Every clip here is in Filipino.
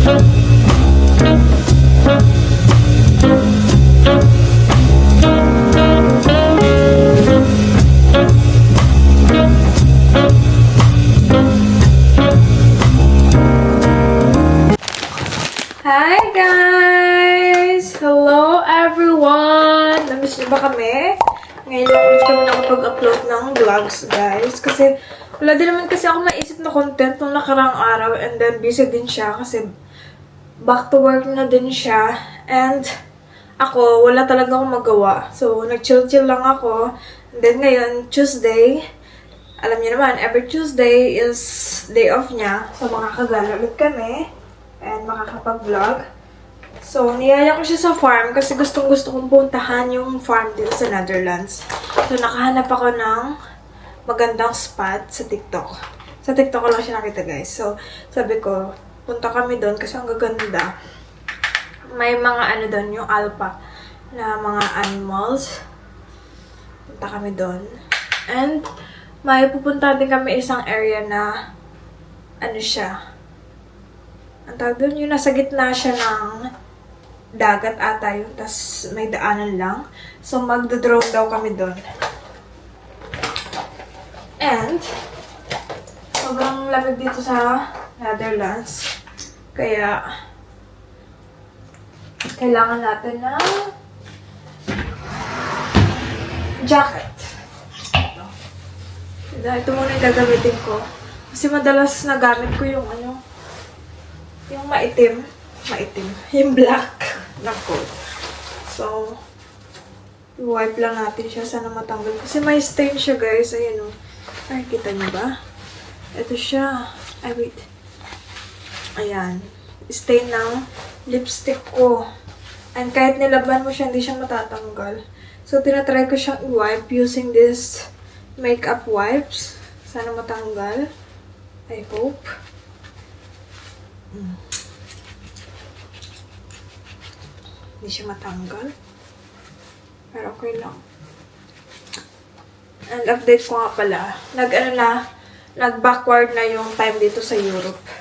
Hi guys! Hello everyone! Namiss niyo ba kami? Ngayon lang ulit kami nakapag-upload ng vlogs guys. Kasi wala din naman kasi ako naisip na content nung nakarang araw and then busy din siya kasi back to work na din siya. And ako, wala talaga akong magawa. So, nag-chill-chill lang ako. And then ngayon, Tuesday, alam niyo naman, every Tuesday is day off niya. So, makakagala ulit kami and makakapag-vlog. So, niyaya ko siya sa farm kasi gustong gusto kong puntahan yung farm dito sa Netherlands. So, nakahanap ako ng magandang spot sa TikTok. Sa TikTok ko lang siya nakita guys. So, sabi ko, punta kami doon kasi ang gaganda. May mga ano doon, yung alpa na mga animals. Punta kami doon. And, may pupunta din kami isang area na ano siya, ang tawag doon, yung nasa gitna siya ng dagat ata yun, tas may daanan lang. So, magdodrone daw kami doon. And, sobrang lamig dito sa Netherlands. Kaya, kailangan natin ng jacket. Ito. Ito, ito muna yung gagamitin ko. Kasi madalas nagamit ko yung ano, yung maitim. Maitim. Yung black na coat. So, wipe lang natin siya. Sana matanggal. Kasi may stain siya, guys. Ayan o. Ay, kita niyo ba? Ito siya. Ay, wait. Ayan. Stain ng lipstick ko. And kahit nilaban mo siya, hindi siya matatanggal. So, tinatry ko siyang i-wipe using this makeup wipes. Sana matanggal. I hope. Mm. Hindi siya matanggal. Pero okay lang. And update ko nga pala. Nag, ano na, nag-backward na yung time dito sa Europe.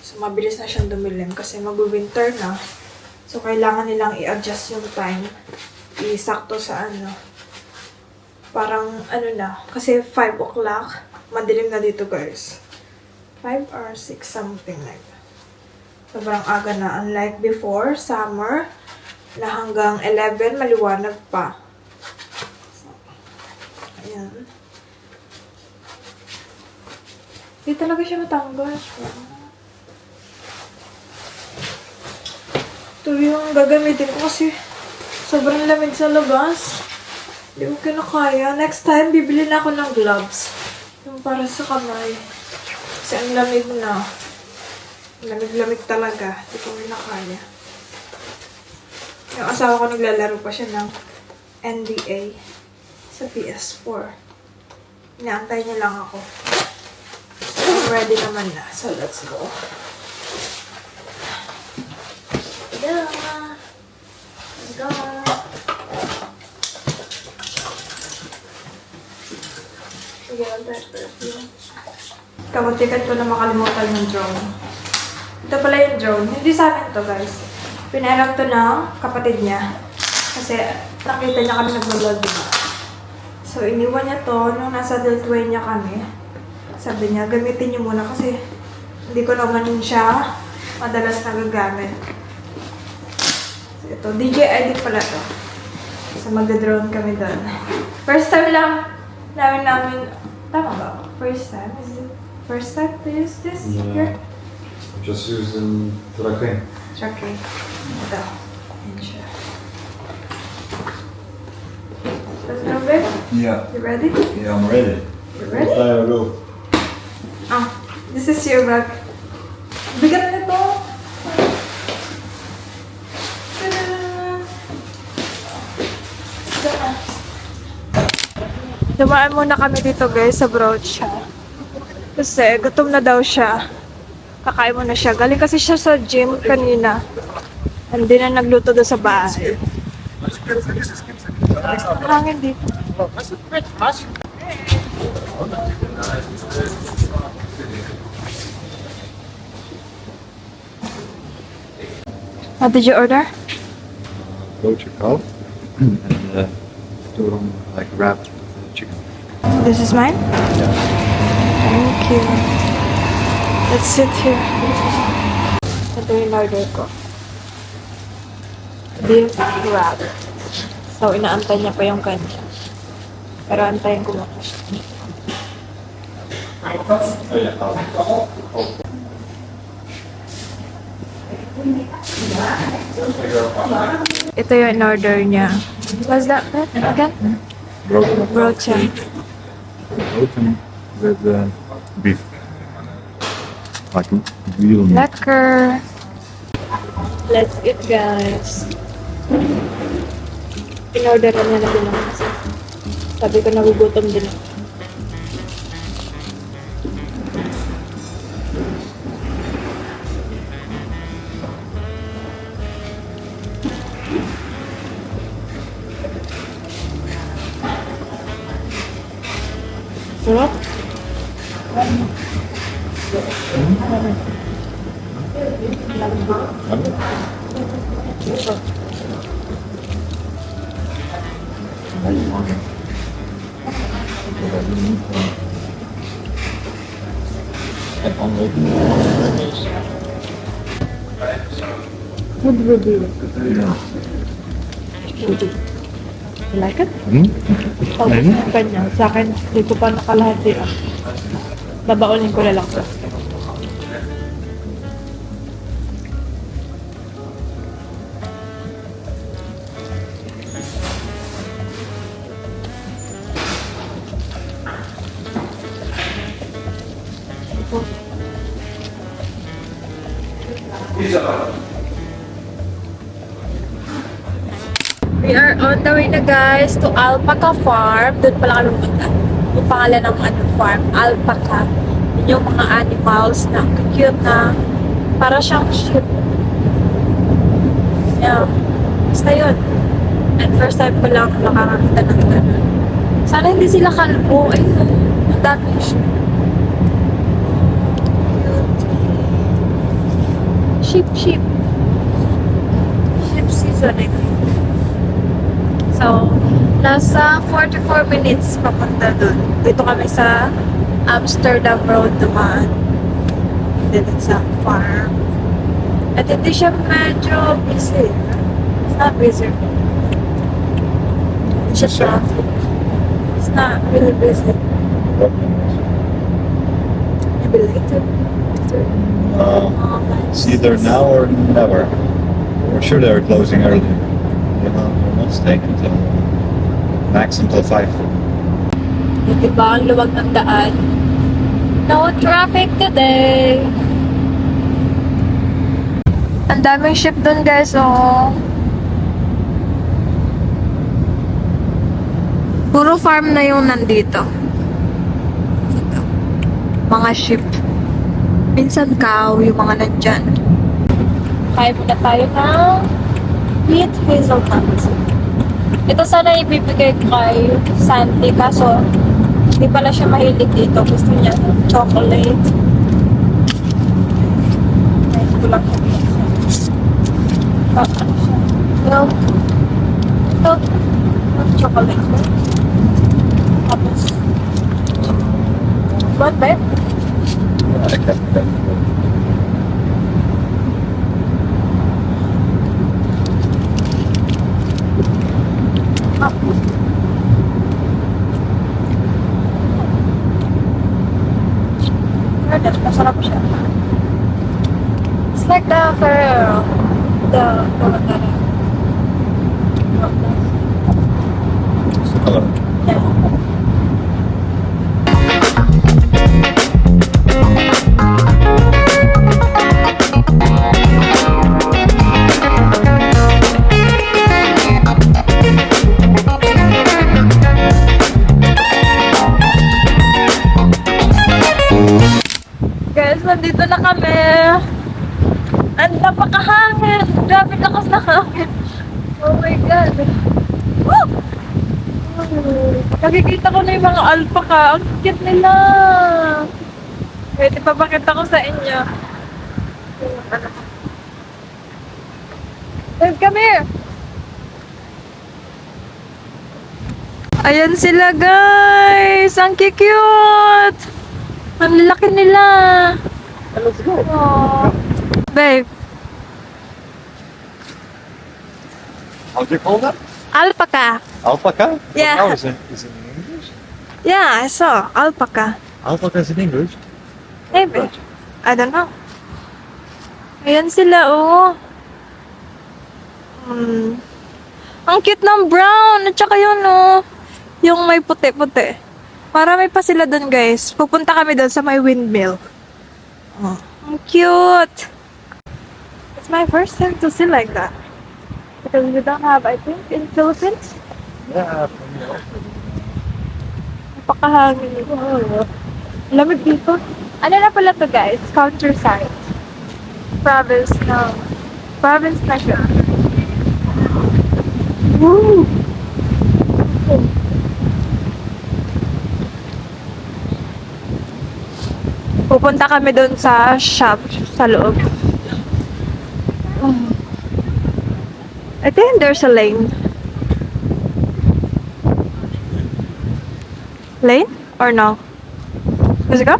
So, mabilis na siyang dumilim kasi mag-winter na. So, kailangan nilang i-adjust yung time. I-sakto sa ano. Parang, ano na, kasi 5 o'clock, madilim na dito guys. 5 or 6, something like that. Sobrang aga na. Unlike before, summer, na hanggang 11, maliwanag pa. So, ayan. Hindi talaga siya matanggal. Ito yung gagamitin ko kasi sobrang lamig sa labas. Hindi ko kinakaya. Next time, bibili na ako ng gloves. Yung para sa kamay. Kasi ang lamig na. Lamig-lamig talaga. Hindi ko kinakaya. Yung asawa ko naglalaro pa siya ng NBA sa PS4. Inaantay niya lang ako. So, ready naman na. So, let's go. Let's go. Sige, perfume. Kabutikan ko na makalimutan yung drone. Ito pala yung drone. Hindi sa akin to guys. Pinahiram to ng kapatid niya. Kasi nakita niya kami nag-vlog? So, iniwan niya to nung nasa Deltway niya kami. Sabi niya, gamitin niyo muna kasi hindi ko naman siya madalas nagagamit. Ito, DJ edit pala to. So, magda-drone kami doon. First time lang namin namin, tama ba? First time? Is it first time to use this Yeah. here? Just in Trakin. It's. Ito. Siya. Let's go, babe. Yeah. You ready? Yeah, I'm ready. You ready? Time go. Ah, this is your bag. Bigat na Dumaan muna kami dito guys sa Brocha. Kasi gutom na daw siya. Kakain mo na siya. Galing kasi siya sa gym kanina. Hindi na nagluto doon sa bahay. Ang Hangin dito. What did you order? Roodje kalf. and uh, turong like wrapped. This is mine? Yeah. Thank you. Let's sit here. Ito yung order ko. Beef wrap. So, inaantay niya pa yung kanya. Pero antayin ko muna. Ito yung in-order niya. What's that again? Broken. Broken with uh, beef. Like real meat. Lekker! Let's eat, guys. Niya na ako. kasi Sabi ko nagugutom din ako. Good review. You like it? Hmm? Ayun. kanya. Sa akin, hindi ko pa nakalahati. ah. Babaunin ko na lang to. Guys to Alpaca Farm. Doon pala kami pumunta. Yung pangalan ng ano, farm, Alpaca. Yun yung mga animals na cute na para siyang sheep. Yeah. Basta yun. And first time ko lang nakakakita ng ganun. Sana hindi sila kalbo. Ay, ang dami sheep. Sheep, sheep. Sheep season, I think. So, nasa 44 minutes papunta dun. Dito kami sa Amsterdam Road dumaan. Then it's a farm. At hindi siya medyo busy. It's not busy. Hindi siya traffic. It's not really busy. Maybe later. Later. Uh, Oh, it's either now or never. We're sure they're closing early. We're not, we're not staying until max until 5. Diba ang luwag ng daan? No traffic today. Ang daming ship dun guys, oh. Puro farm na yung nandito. Ito. Mga ship. Minsan cow, yung mga nandyan. Kaya muna tayo ng wheat hazelnut. Ito sana ibibigay kay Sandy kaso hindi pala siya mahilig dito. Gusto niya chocolate. Ko lang siya. Ah, ano. Milk chocolate. Tapos, what ba? yun? I kept that. Ah. Pero masarap siya. The Ferrero. The, the It's the color. Guys, nandito na kami. Ang napakahangin. Grabe lakas na hangin. Oh my God. Woo! Nakikita ko na yung mga alpaca. Ang cute nila. Pwede pa bakita ko sa inyo. Babe, come here! Ayan sila, guys! Ang cute! Ang laki nila! Let's go. Aww. Babe, How do you call that? alpaca. Alpaca? Yeah. Oh, is it, is it in English? Yeah, I saw. Alpaca. Alpaca is in English? Maybe. I don't know. Ayan sila, oh. Hmm. Ang cute ng brown. At saka yun, oh. Yung may puti-puti. Marami pa sila doon, guys. Pupunta kami doon sa may windmill. Oh. Ang cute. My first time to see like that. Because we don't have, I think, in Philippines. Yeah. Napakahangin nito. Lamig dito. Ano na pala to guys? Countryside. Province na. Province na siya. Woo! Pupunta kami doon sa shop sa loob. Mm. I think there's a lane. Lane? Or no? Let's go?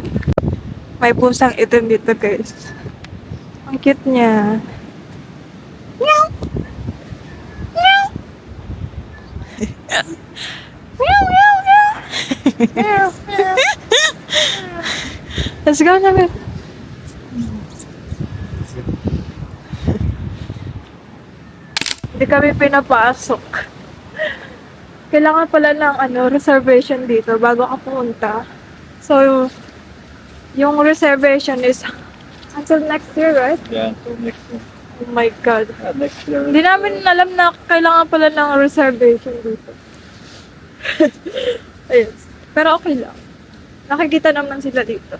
May pusang itim dito, guys. Ang cute niya. Meow! Meow! meow, meow, meow! meow, meow. Let's go namin. Kami pinapasok. Kailangan pala ng ano, reservation dito bago ka pumunta. So, yung reservation is until next year, right? Yeah, until next year. Oh my God. Yeah, next year. Hindi namin alam na kailangan pala ng reservation dito. Ayun. Pero okay lang. Nakikita naman sila dito.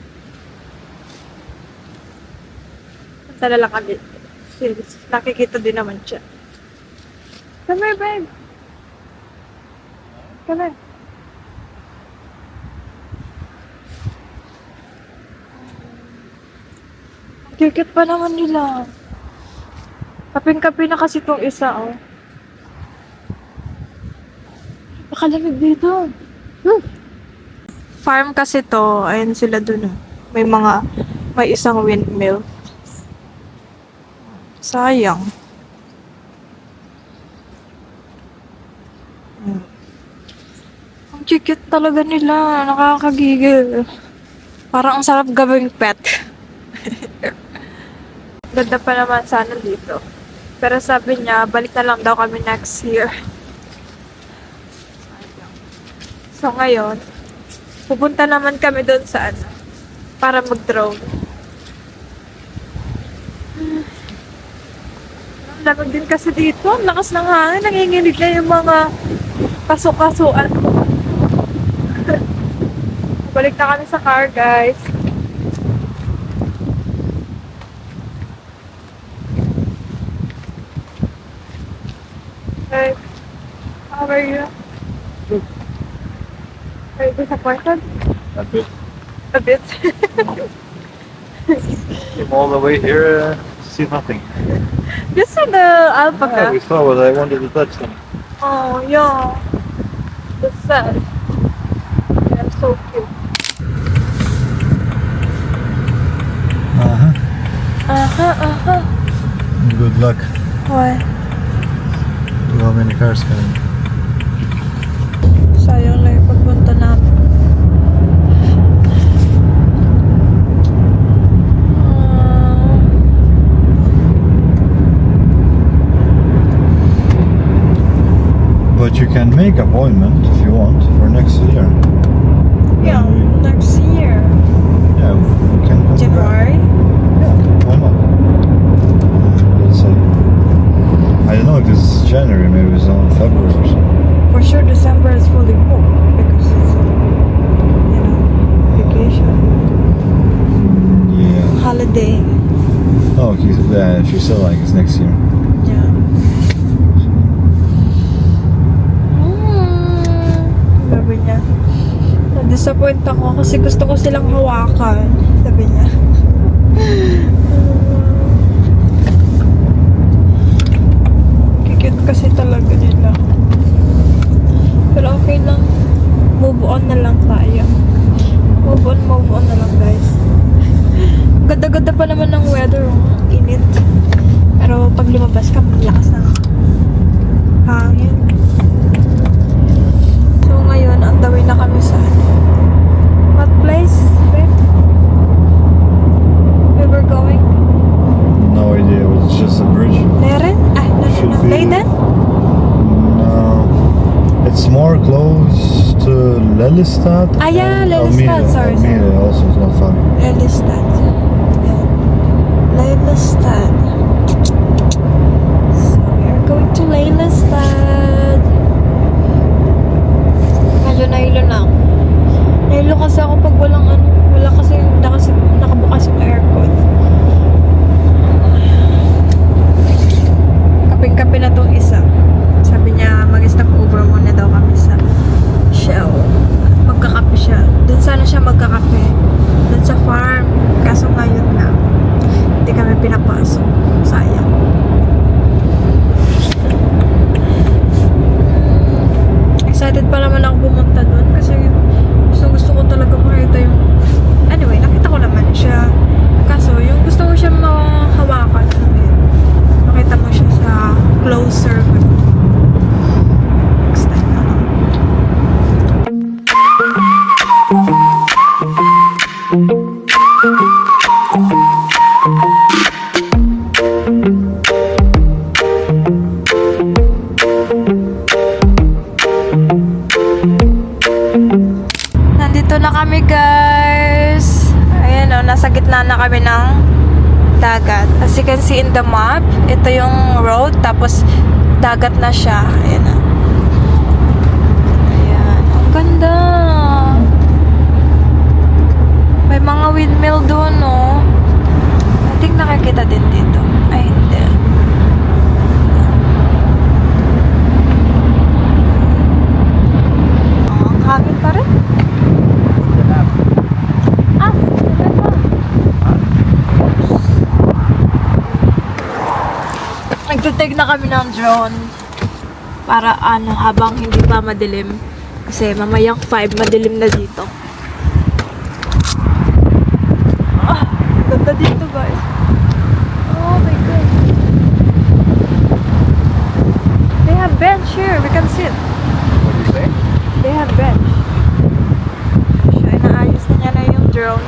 Punta na lang kami. Since nakikita din naman siya. Come here, babe. Come here. Cute pa naman nila. Kaping-kapi na kasi itong isa, oh. Pakalamig dito. Hmm. Farm kasi to. Ayun sila dun, oh. May mga, may isang windmill. Sayang. Ang cute talaga nila. Nakakagigil. Parang ang sarap gawing pet. Ganda pa naman sana dito. Pero sabi niya, balik na lang daw kami next year. So ngayon, pupunta naman kami doon sa ano, para mag-drone. Ang lamig din kasi dito. Ang lakas ng hangin. Nanginginig na yung mga pasok-kasuan ko. Balik na kami sa car, guys. Hey, how are you? Good. Are you disappointed? A bit. A bit. Came all the way here uh, to see nothing. Just see the Yeah, we saw what I wanted to touch them. Oh, yeah. That's sad. They're so cute. Uh-huh. Uh-huh, uh-huh. Good luck. Why? Look how many cars coming. Sayang lang pagpunta namin. But you can make appointment if you want for next year. yeah, Then next year. we- yeah, we can. come back. January? Yeah, why not? Let's see. I don't know if it's January, maybe it's on February or something. For sure December is fully booked because it's, uh, you know, vacation, Yeah. holiday. Oh, he's, yeah, she said like it's next year. Yeah. Mm, sabi niya. Na-disappoint ako kasi gusto ko silang hawakan. Sabi niya. kasi talaga nila. Pero okay lang. Move on na lang tayo. Move on, move on na lang guys. Ganda-ganda pa naman ng weather. Oh. Init. Pero pag lumabas ka, malakas na hangin. Lelystad. Ah, yeah, Lelystad, Almere. sorry, Almere also is not fun. Lelystad. Lelystad. So we are going to Lelystad. Medyo nahilo na ako. Nahilo kasi ako pag walang ano, wala kasi nakas, nakabukas yung aircon. Kaping-kape na tong isa. Sabi niya, mag-stop over muna daw kami sa Shell. Nasa gitna na kami ng dagat. As you can see in the map, ito yung road, tapos dagat na siya. Ayan o. Ayan. Ang ganda. May mga windmill doon, no? I think nakikita din dito. Ay, hindi. Oh, ang hangin pa rin. Ah, wala pa. Nagtitake na kami ng drone para ano habang hindi pa madilim kasi mamayang 5 madilim na dito ah, ganda dito guys oh my god they have bench here we can sit What say? They have bench. Siya, inaayos na niya na yung drone.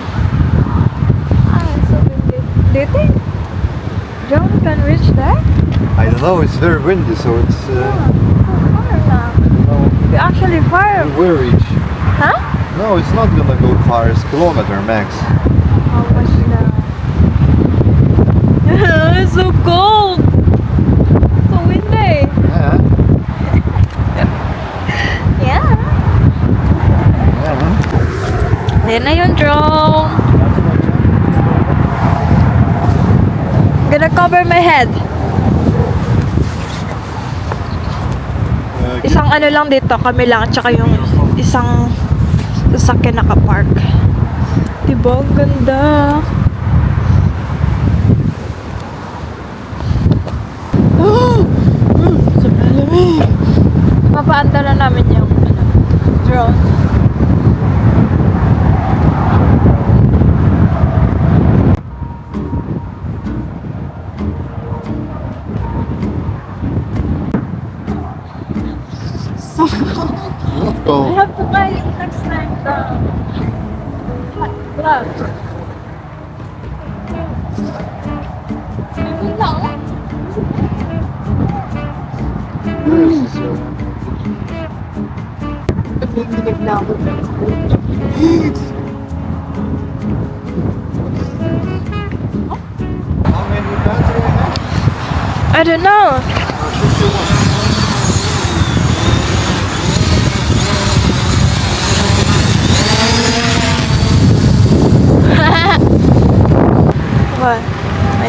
Ah, so windy. Do you think drone can reach there? I don't know. It's very windy, so it's. Uh, so far now. no, We actually far. it will reach. Huh? No, it's not gonna go far. It's kilometer max. How much now? it's so cold. So windy. Yeah. Yeah. Yeah. Ayan na yung drone. Gonna cover my head. Isang ano lang dito, kami lang, tsaka yung isang sasakyan nakapark. Diba? Ang ganda. Sobrang lamig. Mapaanda na namin yung ano, drone. Let's I go. have to buy next time the gloves. Ayun lang. Nanginginig na ako. How many battery I have? I don't know.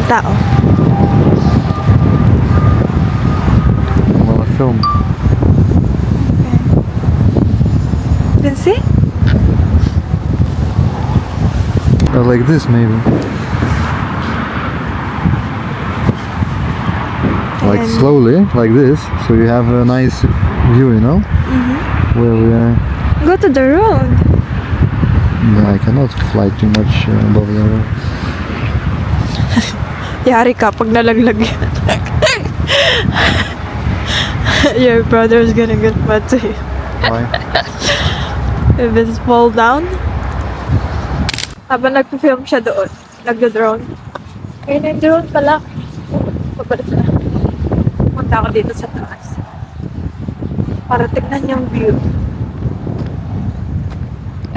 Tao. I film. You can see? Uh, like this, maybe. Like And- slowly, like this, so you have a nice view, you know, Mm-hmm. where we are. Go to the road. Yeah, I cannot fly too much above the road. Yari ka pag nalaglag yan. Your brother is gonna get mad to you. Why? If it's fall down. Habang nagpa-film siya doon, nagdo-drone. Kaya na yung drone pala. Pabalik na. Punta ako dito sa taas. Para tignan yung view.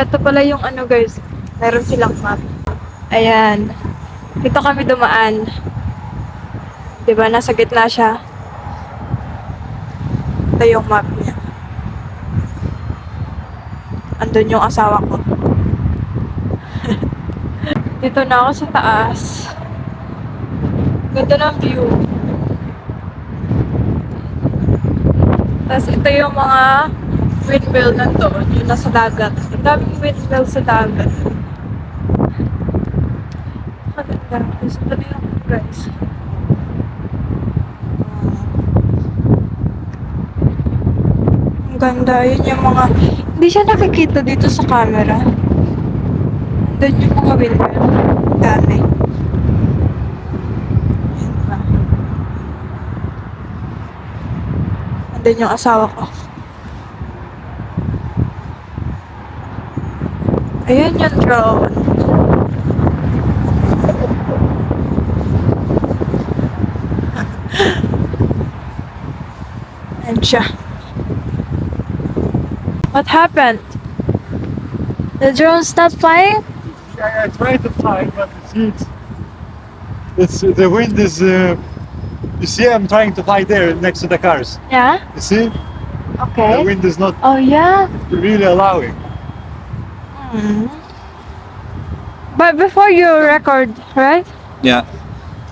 Ito pala yung ano guys. Meron silang map. Ayan. Dito kami dumaan. Diba, nasa gitna siya. Ito yung map niya. Andun yung asawa ko. Dito na ako sa taas. Ganda ng view. Tapos ito yung mga windmill nandoon, yung nasa dagat. Ang daming windmill sa dagat. Tapos ito na yung guys. Ang ganda. Yun yung mga... Hindi siya nakikita dito sa camera. Andun yung mga. Ang Dami. Andun yung asawa ko. Ayan yung drone. Ayan siya. What happened? The drone's not flying? Yeah, I tried to fly, but it's it's the wind is. Uh, you see, I'm trying to fly there next to the cars. Yeah? You see, Okay. the wind is not Oh, yeah? really allowing. Hmm. But before you record, right? Yeah,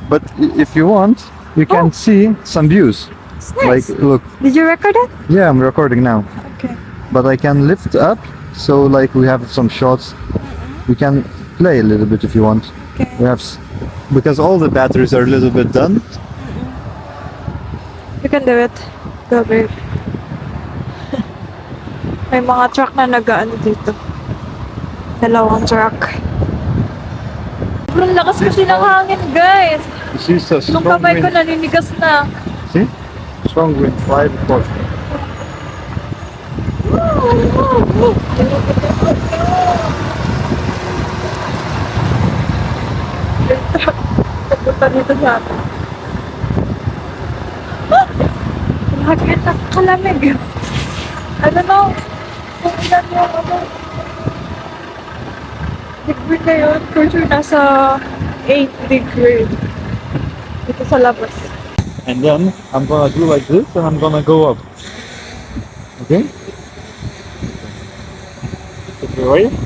but if you want, you can see some views. Nice. Like, look, Did you record it? yeah, I'm recording now, Okay. but I can lift up, so like we have some shots. We can play a little bit if you want. Okay. We have, s- because all the batteries are a little bit done. Mm-hmm. You can do it. Go, babe. May mga truck na nag-ano dito. Dalawang truck. Sobrang lakas kasi ng hangin, guys. See, so Nung strong kamay ko wind. naninigas na. See, strong wind, five, four. Punta dito sa atin. Kung ilan yung ano. Na yun. For sure, nasa 8 degree. Dito sa labas. And then I'm gonna do like this, and I'm gonna go up. Okay. Okay, ready?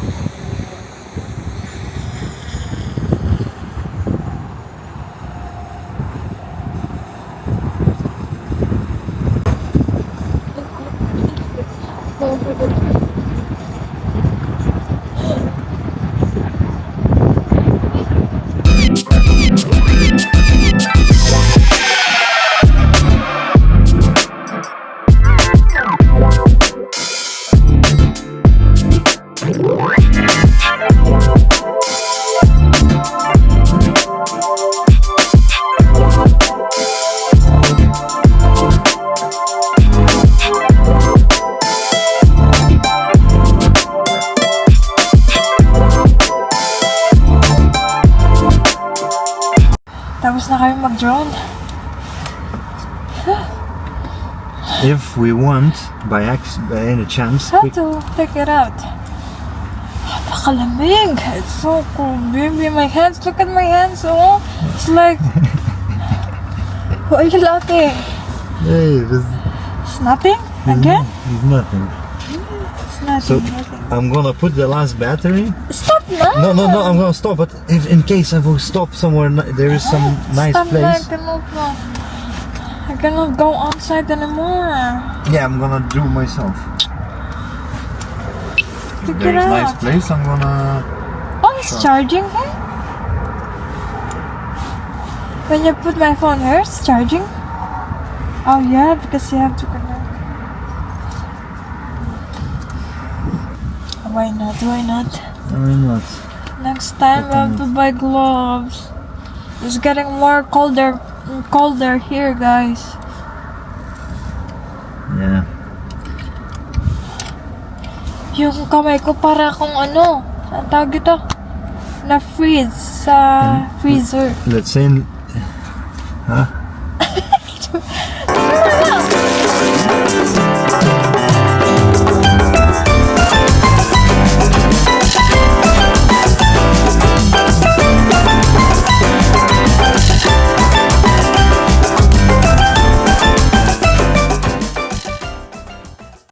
Tapos na kayo mag-drone. If we want, by by any chance, How to take it out? Napakalamig. It's so cool, baby. My hands, look at my hands, oh. It's like... Why are you laughing? hey, this It's nothing? Again? is nothing. It's nothing. So nothing. I'm gonna put the last battery. No, no, no. I'm ah. gonna stop. But if in case I will stop somewhere, ni- there is some ah, nice Stop now, I place. cannot, I cannot go outside anymore. Yeah, I'm gonna do myself. Take There it is nice place. I'm gonna. Oh, it's charging here? When you put my phone here, it's charging? Oh yeah, because you have to connect. Why not? Why not? I mean. Next time we have to buy gloves. It's getting more colder, colder here, guys. Yeah. Yung kamay ko para kung ano, ang tawag ito? Na-freeze sa hmm? freezer. Let's in. Huh?